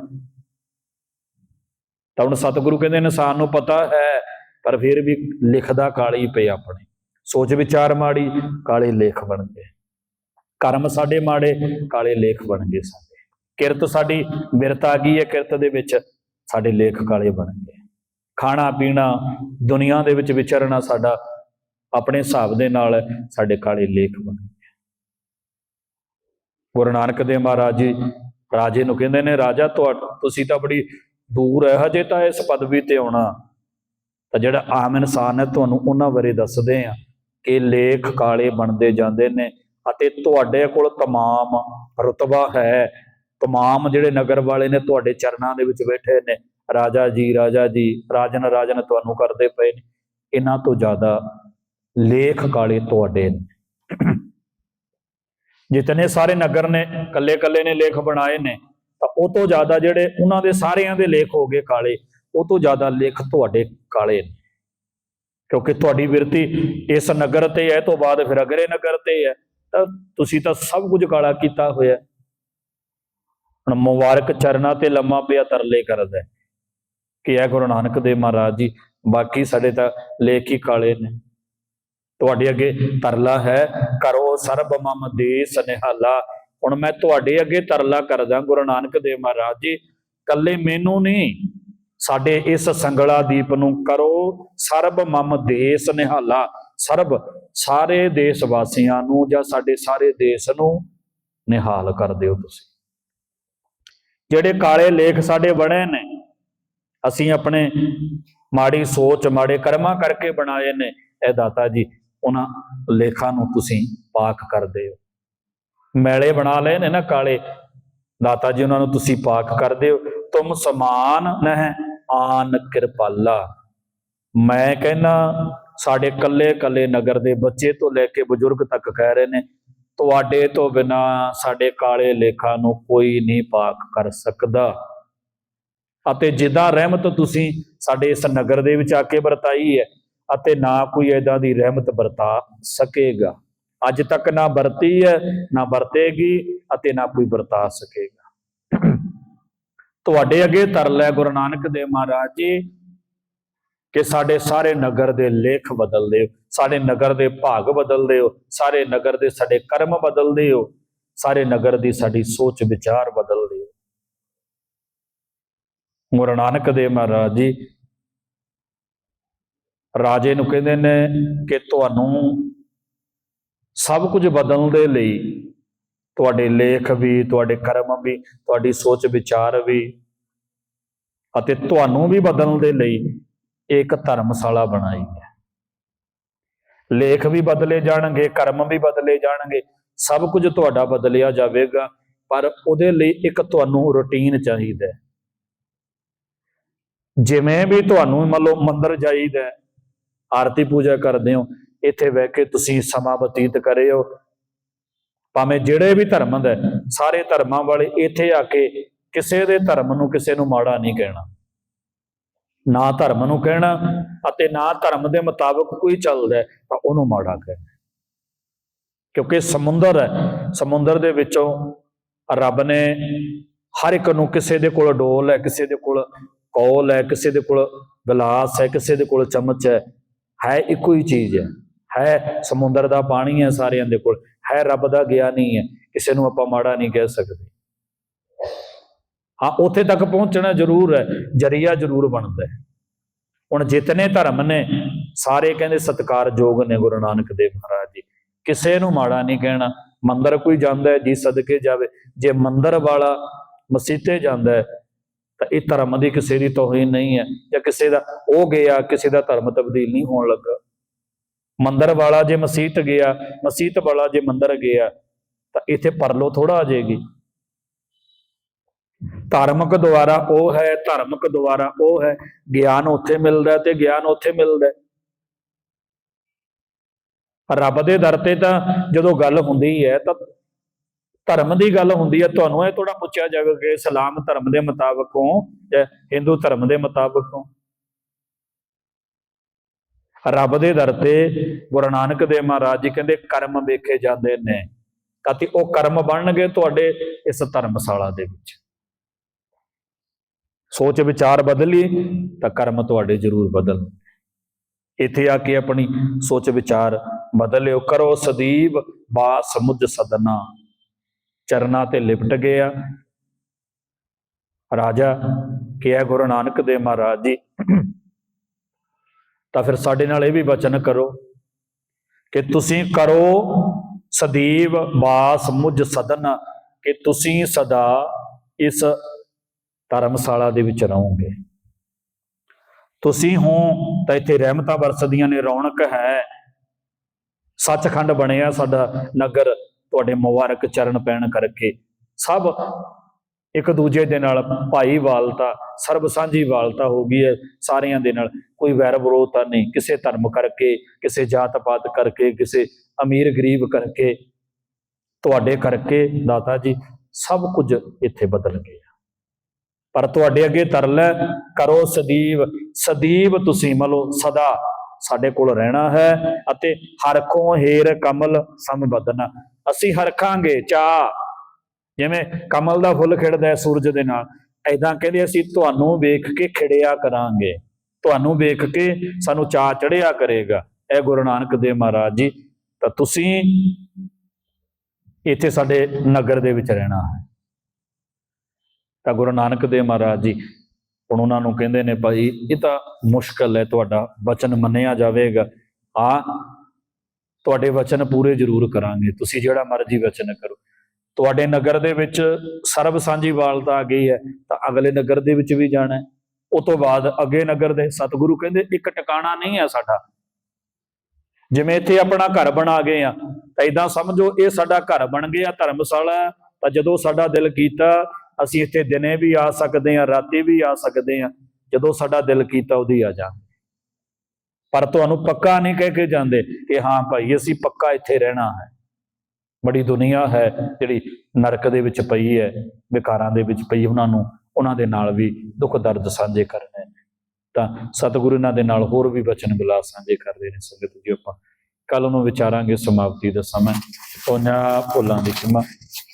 ਤਾਂ ਹੁਣ ਸਤਿਗੁਰੂ ਕਹਿੰਦੇ ਇਨਸਾਨ ਨੂੰ ਪਤਾ ਹੈ, ਪਰ ਫਿਰ ਵੀ ਲਿਖਦਾ ਕਾਲੀ ਪਏ ਆਪਣੇ। ਸੋਚ ਵਿਚਾਰ ਮਾੜੀ, ਕਾਲੇ ਲੇਖ ਬਣ ਗਏ ਕਰਮ ਸਾਡੇ ਮਾੜੇ, ਕਾਲੇ ਲੇਖ ਬਣ ਗਏ ਸਾਡੇ। ਕਿਰਤ ਸਾਡੀ ਬਿਰਤ ਆ ਗਈ ਹੈ ਕਿਰਤ ਦੇ ਵਿੱਚ। ਸਾਡੇ ਲੇਖ ਕਾਲੇ ਬਣ ਗਏ ਖਾਣਾ ਪੀਣਾ ਦੁਨੀਆ ਦੇ ਵਿੱਚ ਵਿਚਰਨਾ ਸਾਡਾ ਆਪਣੇ ਹਿਸਾਬ ਦੇ ਨਾਲ ਸਾਡੇ ਕਾਲੇ ਲੇਖ ਬਣ ਗਏ ਗੁਰੂ ਨਾਨਕ ਦੇਵ ਮਹਾਰਾਜ ਜੀ ਰਾਜੇ ਨੂੰ ਕਹਿੰਦੇ ਨੇ ਰਾਜਾ ਤੁਸੀਂ ਤਾਂ ਬੜੀ ਦੂਰ ਹੈ ਹਜੇ ਤਾਂ ਇਸ ਪਦਵੀ ਤੇ ਆਉਣਾ ਤਾਂ ਜਿਹੜਾ ਆਮ ਇਨਸਾਨ ਹੈ ਤੁਹਾਨੂੰ ਉਹਨਾਂ ਬਾਰੇ ਦੱਸਦੇ ਆ ਕਿ ਲੇਖ ਕਾਲੇ ਬਣਦੇ ਜਾਂਦੇ ਨੇ ਅਤੇ ਤੁਹਾਡੇ ਕੋਲ तमाम ਰਤਬਾ ਹੈ तमाम ਜਿਹੜੇ ਨਗਰ ਵਾਲੇ ਨੇ ਤੁਹਾਡੇ ਚਰਨਾਂ ਦੇ ਵਿੱਚ ਬੈਠੇ ਨੇ ਰਾਜਾ ਜੀ ਰਾਜਾ ਜੀ, ਰਾਜਨ ਰਾਜਨ ਤੁਹਾਨੂੰ ਕਰਦੇ ਪਏ ਨੇ। ਇਹਨਾਂ ਤੋਂ ਜ਼ਿਆਦਾ ਲੇਖ ਕਾਲੇ ਤੁਹਾਡੇ ਨੇ। ਜਿਤਨੇ ਸਾਰੇ ਨਗਰ ਨੇ ਕੱਲੇ ਕੱਲੇ ਨੇ ਲੇਖ ਬਣਾਏ ਨੇ, ਤਾਂ ਉਹ ਤੋਂ ਜ਼ਿਆਦਾ ਜਿਹੜੇ ਉਹਨਾਂ ਦੇ ਸਾਰਿਆਂ ਦੇ ਲੇਖ ਹੋ ਗਏ ਕਾਲੇ, ਉਹ ਤੋਂ ਜ਼ਿਆਦਾ ਲੇਖ ਤੁਹਾਡੇ ਕਾਲੇ ਨੇ। ਕਿਉਂਕਿ ਤੁਹਾਡੀ ਬਿਰਤੀ ਇਸ ਨਗਰ ਤੇ ਹੈ ਤੋਂ ਬਾਅਦ ਫਿਰ ਅਗਰੇ ਨਗਰ ਤੇ ਹੈ। ਤਾਂ ਤੁਸੀਂ ਤਾਂ ਸਭ ਕੁਝ ਕਾਲਾ ਕੀਤਾ ਹੋਇਆ ਹੁਣ ਮੁਬਾਰਕ ਚਰਨਾ ਤੇ ਲੰਮਾ ਪਿਆ ਤਰਲੇ ਕਰਦਾ ਕਿ ਇਹ ਗੁਰੂ ਨਾਨਕ ਦੇਵ ਮਹਾਰਾਜ ਜੀ, ਬਾਕੀ ਸਾਡੇ ਤਾਂ ਲੇਖ ਹੀ ਕਾਲੇ ਨੇ। ਤੁਹਾਡੇ ਅੱਗੇ ਤਰਲਾ ਹੈ, ਕਰੋ ਸਰਬ ਮਮ ਦੇਸ ਨਿਹਾਲਾ ਹੁਣ ਮੈਂ ਤੁਹਾਡੇ ਅੱਗੇ ਤਰਲਾ ਕਰਦਾ ਗੁਰੂ ਨਾਨਕ ਦੇਵ ਮਹਾਰਾਜ ਜੀ ਕੱਲੇ ਮੈਨੂੰ ਨਹੀਂ, ਸਾਡੇ ਇਸ ਸੰਗਲਾ ਦੀਪ ਨੂੰ ਕਰੋ ਸਰਬ ਮਮ ਦੇਸ ਨਿਹਾਲਾ ਸਰਬ ਸਾਰੇ ਦੇਸ਼ ਵਾਸੀਆਂ ਨੂੰ ਜਾਂ ਸਾਡੇ ਸਾਰੇ ਦੇਸ਼ ਨੂੰ ਨਿਹਾਲ ਕਰ ਦਿਓ ਤੁਸੀਂ। ਜਿਹੜੇ ਕਾਲੇ ਲੇਖ ਸਾਡੇ ਬਣੇ ਨੇ ਅਸੀਂ ਆਪਣੇ ਮਾੜੀ ਸੋਚ, ਮਾੜੇ ਕਰਮਾਂ ਕਰਕੇ ਬਣਾਏ ਨੇ। ਇਹ ਦਾਤਾ ਜੀ, ਉਹਨਾਂ ਲੇਖਾਂ ਨੂੰ ਤੁਸੀਂ ਪਾਕ ਕਰਦੇ ਹੋ। ਮੈਲੇ ਬਣਾ ਲਏ ਨੇ ਨਾ ਕਾਲੇ। ਦਾਤਾ ਜੀ, ਉਹਨਾਂ ਨੂੰ ਤੁਸੀਂ ਪਾਕ ਕਰਦੇ ਹੋ। ਤੁਮ ਸਮਾਨ ਨਹਿ ਆਨ ਕਿਰਪਾਲਾ। ਮੈਂ ਕਹਿੰਨਾ ਸਾਡੇ ਕੱਲੇ ਕੱਲੇ ਨਗਰ ਦੇ ਬੱਚੇ ਤੋਂ ਲੈ ਕੇ ਬਜ਼ੁਰਗ ਤੱਕ ਕਹਿ ਰਹੇ ਨੇ, ਤੁਹਾਡੇ ਤੋਂ ਬਿਨਾ ਸਾਡੇ ਕਾਲੇ ਲੇਖਾਂ ਨੂੰ ਕੋਈ ਨਹੀਂ ਪਾਕ ਕਰ ਸਕਦਾ। ਅਤੇ ਜਿੱਦਾਂ ਰਹਿਮਤ ਤੁਸੀਂ ਸਾਡੇ ਇਸ ਨਗਰ ਦੇ ਵਿੱਚ ਆ ਕੇ ਵਰਤਾਈ ਹੈ ਅਤੇ ਨਾ ਕੋਈ ਏਦਾਂ ਦੀ ਰਹਿਮਤ ਵਰਤਾ ਸਕੇਗਾ। ਅੱਜ ਤੱਕ ਨਾ ਵਰਤੀ ਹੈ, ਨਾ ਵਰਤੇਗੀ ਅਤੇ ਨਾ ਕੋਈ ਵਰਤਾ ਸਕੇਗਾ। ਤੁਹਾਡੇ ਅੱਗੇ ਤਰਲ ਹੈ ਗੁਰੂ ਨਾਨਕ ਦੇਵ ਮਹਾਰਾਜ ਜੀ ਕਿ ਸਾਡੇ ਸਾਰੇ ਨਗਰ ਦੇ ਲੇਖ ਬਦਲ ਦਿਓ, ਸਾਡੇ ਨਗਰ ਦੇ ਭਾਗ ਬਦਲ ਦਿਓ, ਸਾਰੇ ਨਗਰ ਦੇ ਸਾਡੇ ਕਰਮ ਬਦਲ ਦਿਓ, ਸਾਰੇ ਨਗਰ ਦੀ ਸਾਡੀ ਸੋਚ ਵਿਚਾਰ ਬਦਲ ਦਿਓ। ਗੁਰੂ ਨਾਨਕ ਦੇਵ ਮਹਾਰਾਜ ਜੀ। ਰਾਜੇ ਨੂੰ ਕਹਿੰਦੇ ਨੇ ਕਿ ਤੁਹਾਨੂੰ ਸਭ ਕੁਝ ਬਦਲਣ ਦੇ ਲਈ, ਤੁਹਾਡੇ ਲੇਖ ਵੀ, ਤੁਹਾਡੇ ਕਰਮ ਵੀ, ਤੁਹਾਡੀ ਸੋਚ ਵਿਚਾਰ ਵੀ ਅਤੇ ਤੁਹਾਨੂੰ ਵੀ ਬਦਲਣ ਦੇ ਲਈ ਇੱਕ ਧਰਮਸ਼ਾਲਾ ਬਣਾਈ ਹੈ। ਲੇਖ ਵੀ ਬਦਲੇ ਜਾਣਗੇ, ਕਰਮ ਵੀ ਬਦਲੇ ਜਾਣਗੇ, ਸਭ ਕੁਝ ਤੁਹਾਡਾ ਬਦਲਿਆ ਜਾਵੇਗਾ, ਪਰ ਉਹਦੇ ਲਈ ਇੱਕ ਤੁਹਾਨੂੰ ਰੁਟੀਨ ਚਾਹੀਦਾ ਹੈ। ਜਿਵੇਂ ਵੀ ਤੁਹਾਨੂੰ ਮੰਨ ਲਓ ਮੰਦਰ ਜਾਈਦਾ ਆਰਤੀ ਪੂਜਾ ਕਰਦੇ ਹੋ, ਇੱਥੇ ਬਹਿ ਕੇ ਤੁਸੀਂ ਸਮਾਂ ਬਤੀਤ ਕਰੇ ਹੋ। ਭਾਵੇਂ ਜਿਹੜੇ ਵੀ ਧਰਮ ਦੇ ਸਾਰੇ ਧਰਮਾਂ ਵਾਲੇ ਇੱਥੇ ਆ ਕੇ ਕਿਸੇ ਦੇ ਧਰਮ ਨੂੰ ਕਿਸੇ ਨੂੰ ਮਾੜਾ ਨਹੀਂ ਕਹਿਣਾ। ਨਾ ਧਰਮ ਨੂੰ ਕਹਿਣਾ ਅਤੇ ਨਾ ਧਰਮ ਦੇ ਮੁਤਾਬਕ ਕੋਈ ਚੱਲਦਾ ਤਾਂ ਉਹਨੂੰ ਮਾੜਾ ਕਹਿਣਾ। ਕਿਉਂਕਿ ਸਮੁੰਦਰ ਹੈ, ਸਮੁੰਦਰ ਦੇ ਵਿੱਚੋਂ ਰੱਬ ਨੇ ਹਰ ਇੱਕ ਨੂੰ ਕਿਸੇ ਦੇ ਕੋਲ ਡੋਲ ਹੈ, ਕਿਸੇ ਦੇ ਕੋਲ ਕੌਲ ਹੈ, ਕਿਸੇ ਦੇ ਕੋਲ ਗਲਾਸ ਹੈ, ਕਿਸੇ ਦੇ ਕੋਲ ਚਮਚ ਹੈ ਹੈ ਇੱਕੋ ਹੀ ਚੀਜ਼ ਹੈ। ਹੈ ਸਮੁੰਦਰ ਦਾ ਪਾਣੀ ਹੈ ਸਾਰਿਆਂ ਦੇ ਕੋਲ, ਹੈ ਰੱਬ ਦਾ ਗਿਆਨ ਹੀ ਹੈ, ਕਿਸੇ ਨੂੰ ਆਪਾਂ ਮਾੜਾ ਨਹੀਂ ਕਹਿ ਸਕਦੇ। ਹਾਂ, ਉੱਥੇ ਤੱਕ ਪਹੁੰਚਣਾ ਜ਼ਰੂਰ ਹੈ, ਜਰੀਆ ਜ਼ਰੂਰ ਬਣਦਾ ਹੈ। ਹੁਣ ਜਿਤਨੇ ਧਰਮ ਨੇ, ਸਾਰੇ ਕਹਿੰਦੇ ਸਤਿਕਾਰਯੋਗ ਨੇ ਗੁਰੂ ਨਾਨਕ ਦੇਵ ਮਹਾਰਾਜ ਜੀ। ਕਿਸੇ ਨੂੰ ਮਾੜਾ ਨਹੀਂ ਕਹਿਣਾ, ਮੰਦਰ ਕੋਈ ਜਾਂਦਾ ਹੈ, ਜੀ ਸਦਕੇ ਜਾਵੇ। ਜੇ ਮੰਦਰ ਵਾਲਾ ਮਸੀਤੇ ਜਾਂਦਾ ਹੈ ਤਾਂ ਇਹ ਧਰਮ ਦੀ ਕਿਸੇ ਦੀ ਤੋਹੀਨ ਨਹੀਂ ਹੈ ਜਾਂ ਕਿਸੇ ਦਾ ਉਹ ਗਿਆ, ਕਿਸੇ ਦਾ ਧਰਮ ਤਬਦੀਲ ਨਹੀਂ ਹੋਣ ਲੱਗਾ। ਮੰਦਰ ਵਾਲਾ ਜੇ ਮਸੀਤ ਗਿਆ, ਮਸੀਤ ਵਾਲਾ ਜੇ ਮੰਦਰ ਗਿਆ, ਤਾਂ ਇੱਥੇ ਪਰਲੋ ਥੋੜਾ ਆ ਜਾਏਗੀ। ਧਾਰਮਿਕ ਦੁਆਰਾ ਉਹ ਹੈ, ਧਾਰਮਿਕ ਦੁਆਰਾ ਉਹ ਹੈ, ਗਿਆਨ ਉੱਥੇ ਮਿਲਦਾ ਤੇ ਗਿਆਨ ਉੱਥੇ ਮਿਲਦਾ। ਰੱਬ ਦੇ ਦਰ ਤੇ ਤਾਂ ਜਦੋਂ ਗੱਲ ਹੁੰਦੀ ਹੈ ਤਾਂ ਧਰਮ ਦੀ ਗੱਲ ਹੁੰਦੀ ਹੈ, ਤੁਹਾਨੂੰ ਇਹ ਥੋੜਾ ਪੁੱਛਿਆ ਜਾਵੇ ਕਿ ਇਸਲਾਮ ਧਰਮ ਦੇ ਮੁਤਾਬਕ ਹੋ ਜਾਂ ਹਿੰਦੂ ਧਰਮ ਦੇ ਮੁਤਾਬਕ ਹੋ ਰੱਬ ਦੇ ਦਰ ਤੇ ਗੁਰੂ ਨਾਨਕ ਦੇਵ ਮਹਾਰਾਜ ਜੀ ਕਹਿੰਦੇ ਕਰਮ ਵੇਖੇ ਜਾਂਦੇ ਨੇ। ਤਾਂ ਉਹ ਕਰਮ ਬਣਨਗੇ ਤੁਹਾਡੇ ਇਸ ਧਰਮਸ਼ਾਲਾ ਦੇ ਵਿੱਚ। ਸੋਚ ਵਿਚਾਰ ਬਦਲੀ ਤਾਂ ਕਰਮ ਤੁਹਾਡੇ ਜ਼ਰੂਰ ਬਦਲ ਇੱਥੇ ਆ ਕੇ ਆਪਣੀ ਸੋਚ ਵਿਚਾਰ ਬਦਲਿਓ, ਕਰੋ ਸਦੀਵ ਬਾ ਸਮੁੱਧ ਸਦਨਾ। ਚਰਨਾਂ ਤੇ ਲਿਪਟ ਗਿਆ। ਰਾਜਾ ਕਿਹਾ, ਗੁਰੂ ਨਾਨਕ ਦੇਵ ਮਹਾਰਾਜ ਜੀ, ਤਾਂ ਫਿਰ ਸਾਡੇ ਨਾਲ ਇਹ ਵੀ ਬਚਨ ਕਰੋ ਕਿ ਤੁਸੀਂ ਕਰੋ ਸਦੀਵ ਵਾਸ ਮੁਝ ਸਦਨ, ਕਿ ਤੁਸੀਂ ਸਦਾ ਇਸ ਧਰਮਸ਼ਾਲਾ ਦੇ ਵਿੱਚ ਰਹੋਗੇ। ਤੁਸੀਂ ਹੋ ਤਾਂ ਇੱਥੇ ਰਹਿਮਤਾਂ ਵਰਸਦੀਆਂ ਨੇ, ਰੌਣਕ ਹੈ। ਸੱਚਖੰਡ ਬਣਿਆ ਸਾਡਾ ਨਗਰ। ਤੁਹਾਡੇ ਮੁਬਾਰਕ ਚਰਨ ਪੈਣ ਕਰਕੇ। ਸਭ ਇੱਕ ਦੂਜੇ ਦੇ ਨਾਲ ਭਾਈਵਾਲਤਾ ਸਰਬ ਸਾਂਝੀ ਵਾਲਤਾ ਹੋ ਗਈ ਹੈ ਸਾਰਿਆਂ ਦੇ ਨਾਲ। ਕੋਈ ਵੈਰ ਵਿਰੋਧਤਾ ਨਹੀਂ। ਕਿਸੇ ਧਰਮ ਕਰਕੇ, ਕਿਸੇ ਜਾਤ ਪਾਤ ਕਰਕੇ, ਕਿਸੇ ਅਮੀਰ ਗਰੀਬ ਕਰਕੇ, ਤੁਹਾਡੇ ਕਰਕੇ ਦਾਤਾ ਜੀ, ਸਭ ਕੁਝ ਇੱਥੇ ਬਦਲ ਗਿਆ। ਪਰ ਤੁਹਾਡੇ ਅੱਗੇ ਤਰਲ ਹੈ ਕਰੋ ਸਦੀਵ। ਸਦੀਵ ਤੁਸੀਂ ਮਲੋ ਸਦਾ। ਸਾਡੇ ਕੋਲ ਰਹਿਣਾ ਹੈ ਅਤੇ ਹਰ ਹਰਖੋਂ ਹੇਰ ਕਮਲ ਸੰਬਦਨਾ ਅਸੀਂ ਹਰਖਾਂਗੇ ਚਾ ਜਿਵੇਂ ਕਮਲ ਦਾ ਫੁੱਲ ਖਿੜਦਾ ਸੂਰਜ ਦੇ ਨਾਲ ਐਦਾਂ ਕਹਿੰਦੇ ਅਸੀਂ ਤੁਹਾਨੂੰ ਵੇਖ ਕੇ ਖਿੜਿਆ ਕਰਾਂਗੇ। ਤੁਹਾਨੂੰ ਵੇਖ ਕੇ ਸਾਨੂੰ ਚਾਹ ਚੜਿਆ ਕਰੇਗਾ। ਇਹ ਗੁਰੂ ਨਾਨਕ ਦੇਵ ਮਹਾਰਾਜ ਜੀ, ਤਾਂ ਤੁਸੀਂ ਇੱਥੇ ਸਾਡੇ ਨਗਰ ਦੇ ਵਿੱਚ ਰਹਿਣਾ ਹੈ। ਤਾਂ ਗੁਰੂ ਨਾਨਕ ਦੇਵ ਮਹਾਰਾਜ ਜੀ, ਹੁਣ ਉਹਨਾਂ ਨੂੰ ਕਹਿੰਦੇ ਨੇ ਭਾਈ, ਇਹ ਤਾਂ ਮੁਸ਼ਕਲ ਹੈ, ਤੁਹਾਡਾ ਵਚਨ ਮੰਨਿਆ ਜਾਵੇਗਾ। ਆ ਤੁਹਾਡੇ ਵਚਨ ਪੂਰੇ ਜ਼ਰੂਰ ਕਰਾਂਗੇ। ਤੁਸੀਂ ਜਿਹੜਾ ਮਰਜ਼ੀ ਵਚਨ ਕਰੋ। ਤੁਹਾਡੇ ਨਗਰ ਦੇ ਵਿੱਚ ਸਰਬ ਸਾਂਝੀ ਵਾਲਤਾ ਆ ਗਈ ਹੈ ਤਾਂ ਅਗਲੇ ਨਗਰ ਦੇ ਵਿੱਚ ਵੀ ਜਾਣਾ ਉਹ ਤੋਂ ਬਾਅਦ ਅੱਗੇ ਨਗਰ ਦੇ ਸਤਿਗੁਰੂ ਕਹਿੰਦੇ ਇੱਕ ਟਿਕਾਣਾ ਨਹੀਂ ਹੈ ਸਾਡਾ। ਜਿਵੇਂ ਇੱਥੇ ਆਪਣਾ ਘਰ ਬਣਾ ਗਏ ਆ ਤਾਂ ਇਦਾਂ ਸਮਝੋ ਇਹ ਸਾਡਾ ਘਰ ਬਣ ਗਿਆ ਧਰਮਸ਼ਾਲਾ ਹੈ, ਤਾਂ ਜਦੋਂ ਸਾਡਾ ਦਿਲ ਕੀਤਾ ਅਸੀਂ ਇੱਥੇ ਦਿਨੇ ਵੀ ਆ ਸਕਦੇ ਆ ਰਾਤੀ ਵੀ ਆ ਸਕਦੇ ਆ ਜਦੋਂ ਸਾਡਾ ਦਿਲ ਕੀਤਾ ਉਹਦੀ ਆ ਜਾ ਪਰ ਤੁਹਾਨੂੰ ਪੱਕਾ ਨਹੀਂ ਕਹਿ ਕੇ ਜਾਂਦੇ ਕਿ ਹਾਂ ਭਾਈ, ਅਸੀਂ ਪੱਕਾ ਇੱਥੇ ਰਹਿਣਾ ਹੈ। ਬੜੀ ਦੁਨੀਆ ਹੈ ਜਿਹੜੀ ਨਰਕ ਦੇ ਵਿੱਚ ਪਈ ਹੈ, ਵਿਕਾਰਾਂ ਦੇ ਵਿੱਚ ਪਈ ਉਹਨਾਂ ਨੂੰ, ਉਹਨਾਂ ਦੇ ਨਾਲ ਵੀ ਦੁੱਖ ਦਰਦ ਸਾਂਝੇ ਕਰਨੇ। ਤਾਂ ਸਤਿਗੁਰੂ ਇਹਨਾਂ ਦੇ ਨਾਲ ਹੋਰ ਵੀ ਬਚਨ ਬਿਲਾਸ ਸਾਂਝੇ ਕਰਦੇ ਨੇ ਸੰਗਤ ਜੀ ਆਪਾਂ। ਕੱਲ ਨੂੰ ਵਿਚਾਰਾਂਗੇ ਸਮਾਪਤੀ ਦਾ ਸਮਾਂ। ਉਹਨਾਂ ਭੁੱਲਾਂ ਦੀ ਖਿਮਾ।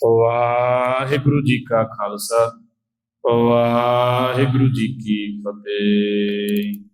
ਵਾਹਿਗੁਰੂ ਜੀ ਕਾ ਖਾਲਸਾ। ਵਾਹਿਗੁਰੂ ਜੀ ਕੀ ਫਤਿਹ।